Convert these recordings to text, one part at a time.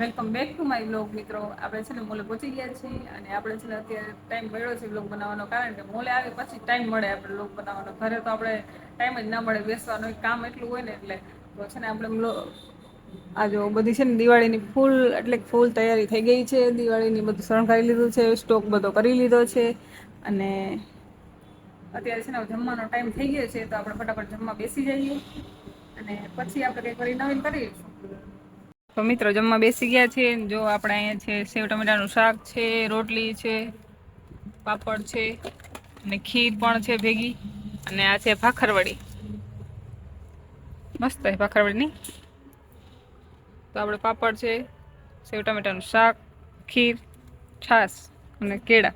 Welcome back to my blog મિત્રો. આપણે છે ને મોલે પહોંચી ગયા છીએ અને આપણે છે ને અત્યારે ટાઈમ મળ્યો છે બ્લોગ બનાવવાનો કારણ કે મોલે આવે પછી ટાઈમ મળે આપણે બ્લોગ બનાવવાનો. ઘરે તો આપણે ટાઈમ જ ના મળે, બેસવાનો કામ એટલું હોય ને એટલે તો છે ને આપણે આ જો બધી છે ને દિવાળીની ફૂલ એટલે ફૂલ તૈયારી થઈ ગઈ છે. દિવાળીની બધું શણગારી લીધું છે, સ્ટોક બધો કરી લીધો છે અને અત્યારે છે ને જમવાનો ટાઈમ થઈ ગયો છે તો આપણે ફટાફટ જમવા બેસી જઈએ અને પછી આપણે કંઈક વળી નવીન કરીશું. તો મિત્રો જમવા બેસી ગયા છે. જો આપણે અહીંયા છે સેવ ટમેટાનું શાક છે રોટલી છે પાપડ છે અને ખીર પણ છે ભેગી. અને આ છે ભાખરવડી. મસ્ત છે ભાખરવડી નહીં? તો આપણે પાપડ છે સેવ ટમેટાનું શાક ખીર છાશ અને કેળા.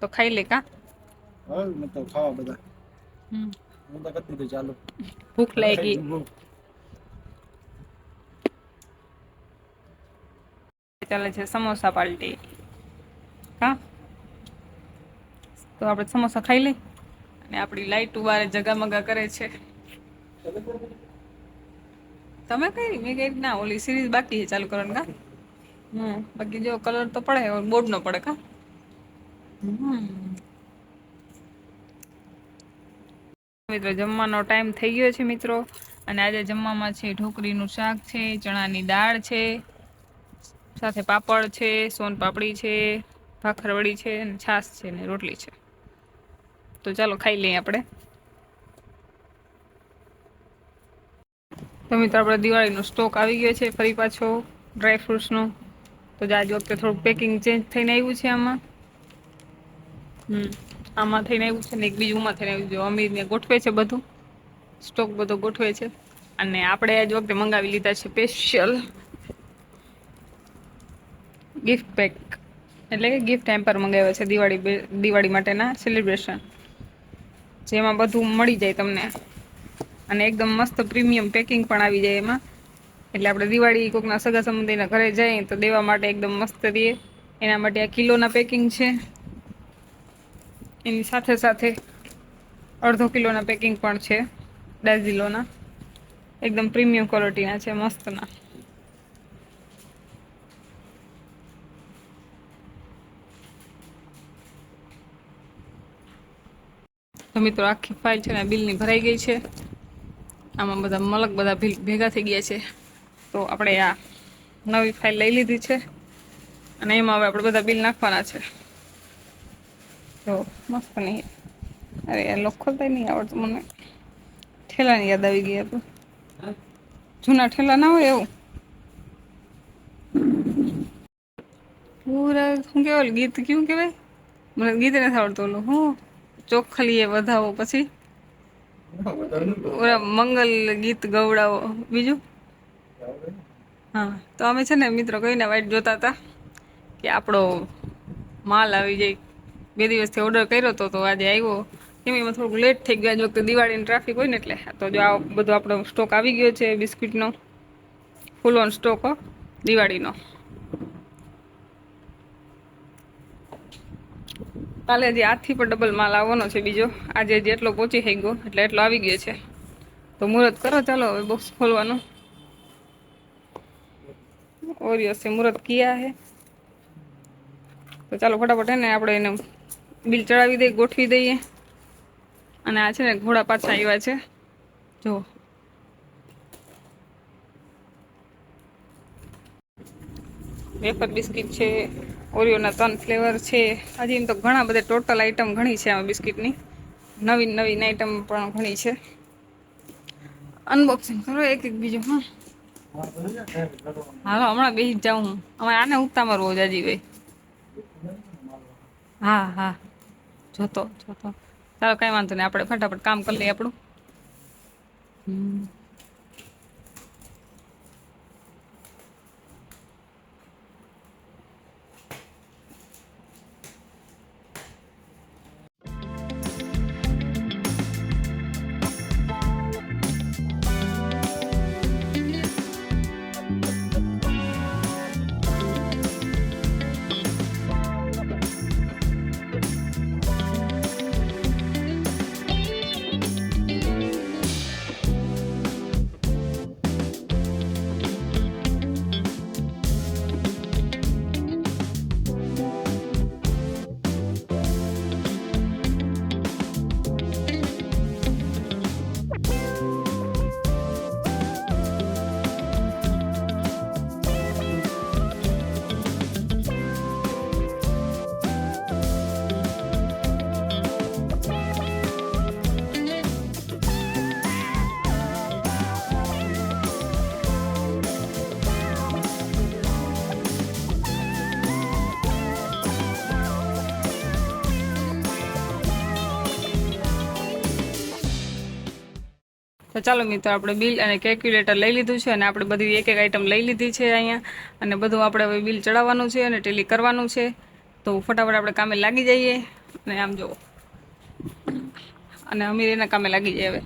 તો ખાઈ લે કા? ખાવા બધા. ભૂખ લાગી. ચાલે છે સમોસા પાર્ટી. હા? તો આપણે સમોસા ખાઈ લઈ અને આપણી લાઈટ ઉવારે જગામગા કરે છે. તમે કઈ? મેં કઈ ના ઓલી સિરીઝ બાકી છે ચાલુ કરવાનું કા હમ. બાકી જો કલર તો પડે બોર્ડ નો પડે કા મિત્રો જમવાનો ટાઈમ થઈ ગયો છે મિત્રો. અને આજે જમવામાં છે ઢોકળીનું શાક છે ચણાની દાળ છે. સાથે પાપડ છે, સોન પાપડી છે ભાખરવડી છે અને છાશ છે ને રોટલી છે. તો ચાલો ખાઈ લઈએ આપણે. તો મિત્રો, આપણે દિવાળીનો સ્ટોક આવી ગયો છે ફરી પાછો ડ્રાય ફ્રૂટ્સનો તો આજ વખતે થોડું પેકિંગ ચેન્જ થઈને આવ્યું છે આમાં. હમ, આમાં થઈને આવ્યું છે ને એક બીજુંમાં થઈને આવ્યું છે. અમીરને ગોઠવે છે બધું. સ્ટોક બધો ગોઠવે છે. અને આપણે આજ વખતે મંગાવી લીધા છે સ્પેશિયલ ગિફ્ટ પેક એટલે કે ગિફ્ટ હેમ્પર મંગાવ્યો છે દિવાળી દિવાળી માટેના સેલિબ્રેશન જેમાં બધું મળી જાય તમને. અને એકદમ મસ્ત પ્રીમિયમ પેકિંગ પણ આવી જાય એમાં. એટલે આપણે દિવાળી કોકના સગા સંબંધીના ઘરે જઈએ તો દેવા માટે એકદમ મસ્ત દઈએ એના માટે આ કિલોના પેકિંગ છે. એની સાથે સાથે અડધો કિલોના પેકિંગ પણ છે. ડાઝીલોના એકદમ પ્રીમિયમ ક્વોલિટીના છે, મસ્તના. તો મિત્રો, આખી ફાઇલ છે ને બિલની ભરાઈ ગઈ છે. આમાં બધા મલક બધા ભેગા થઈ ગયા છે. તો આપણે આ નવી ફાઇલ લઈ લીધી છે અને એમાં હવે આપણે બધા બિલ નાખવાના છે. તો મસ્ત નહીં. અરે, આ લોક ખોલતા નહીં આવડતું મને. ઠેલાની યાદ આવી ગઈ હતું જૂના ઠેલા ના હોય એવું? પૂરા શું કહેવાય? ગીત કેવું કહેવાય? મને ગીત નથી આવડતું ઓલું. હું? ચોખલીએ વધાવો પછી? મંગલ ગીત ગવડાવો. બીજું? હા. તો અમે છે ને મિત્રો કહીને વાઈટ જોતા હતા કે આપણો માલ આવી જાય. બે દિવસથી ઓર્ડર કર્યો હતો તો આજે આવ્યો. કેમ એમાં થોડુંક લેટ થઈ ગયું. આજ વખતે દિવાળીની ટ્રાફિક હોય ને એટલે. તો જો આ બધો આપણો સ્ટોક આવી ગયો છે બિસ્કિટનો ફૂલ ઓન સ્ટોક દિવાળીનો. કાલે જે આથી પણ ડબલ માલ આવવાનો છે બીજો. આજે જેટલો પહોંચી થઈ ગયો એટલે એટલો આવી ગયો છે. તો મુહૂર્ત કરો, ચાલો હવે બોક્સ ખોલવાનું. ઓરિયો છે, મુહૂર્ત કિયા હે? તો ચાલો ફટાફટ હે ને આપણે એને બિલ ચડાવી દઈએ, ગોઠવી દઈએ. અને આ છે ને ઘોડા પાછા આવ્યા છે. જો. વેફર બિસ્કિટ છે ઓરિયોના ત્રણ ફ્લેવર છે. હજી એમ તો ઘણા બધા ટોટલ આઈટમ ઘણી છે આમાં બિસ્કિટની. નવીન નવીન આઈટમ પણ ઘણી છે. અનબોક્સિંગ કરો, એક એક બીજું, હા. હાલો, હમણાં બેસી જાઉં હું. અમારે આને ઉગતા મારવો ભાઈ હા હા. જોતો જોતો. ચાલો, કાંઈ વાંધો નહીં. આપણે ફટાફટ કામ કરી લઈએ આપણું. હમ. તો ચાલો મિત્રો, આપણે બિલ અને કેલ્ક્યુલેટર લઈ લીધું છે અને આપણે બધી એક એક આઈટમ લઈ લીધી છે અહીંયા. અને બધું આપણે હવે બિલ ચડાવવાનું છે અને ટેલી કરવાનું છે. તો ફટાફટ આપણે કામે લાગી જઈએ. અને આમ જુઓ. અને અમીર એના કામે લાગી જાય હવે.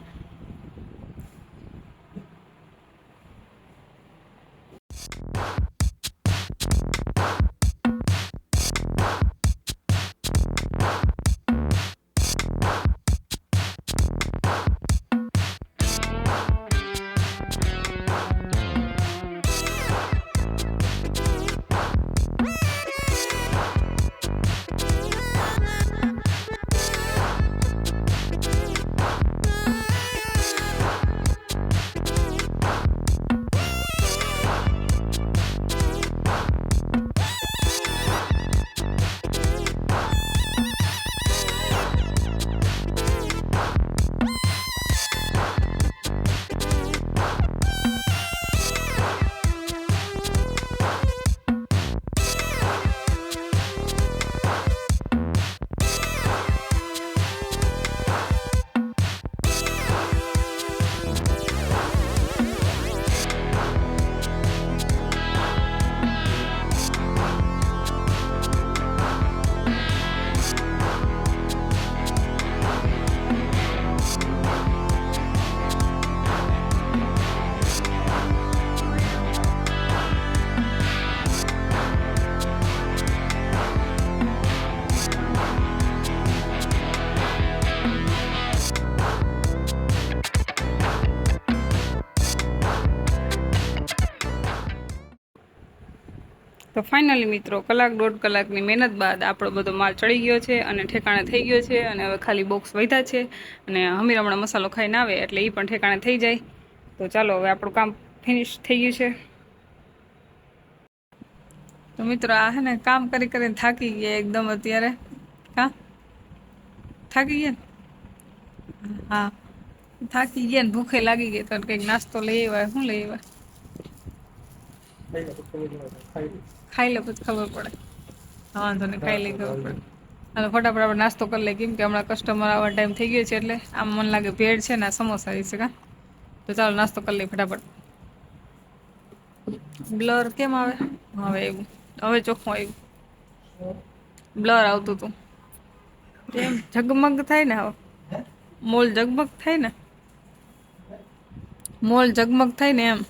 તો ફાઇનલી મિત્રો, કલાક દોઢ કલાકની મહેનત બાદ આપણો બધો માલ ચડી ગયો છે અને ઠેકાણે થઈ ગયો છે અને હવે ખાલી બોક્સ વધ્યા છે અને હમીર હમણાં મસાલો ખાઈને આવે એટલે એ પણ ઠેકાણે થઈ જાય. તો ચાલો હવે આપણું કામ ફિનિશ થઈ ગયું છે. તો મિત્રો, આ હે ને કામ કરી કરીને થાકી ગયા એકદમ અત્યારે. હા થાકી ગયા હા. થાકી ગયા ને, ભૂખે લાગી ગઈ તો કંઈક નાસ્તો લઈ આવ્યા, શું લઈ આવ્યા? ખાઈ લે પછી ખબર પડે. વાંધો નહીં, ખાઈ લઈ ખબર પડે. અને ફટાફટ આપણે નાસ્તો કરી લઈએ, કેમ કે હમણાં કસ્ટમર આવવા ટાઈમ થઈ ગયો છે એટલે આમ મને લાગે ભેળ છે ને આ સમોસા છે કા? તો ચાલો નાસ્તો કરી લઈએ ફટાફટ. બ્લર કેમ આવે? હવે એવું હવે ચોખ્ખું આવ્યું બ્લર આવતું હતું. એમ ઝગમગ થાય ને હવે? મોલ ઝગમગ થાય ને? મોલ ઝગમગ થાય ને એમ?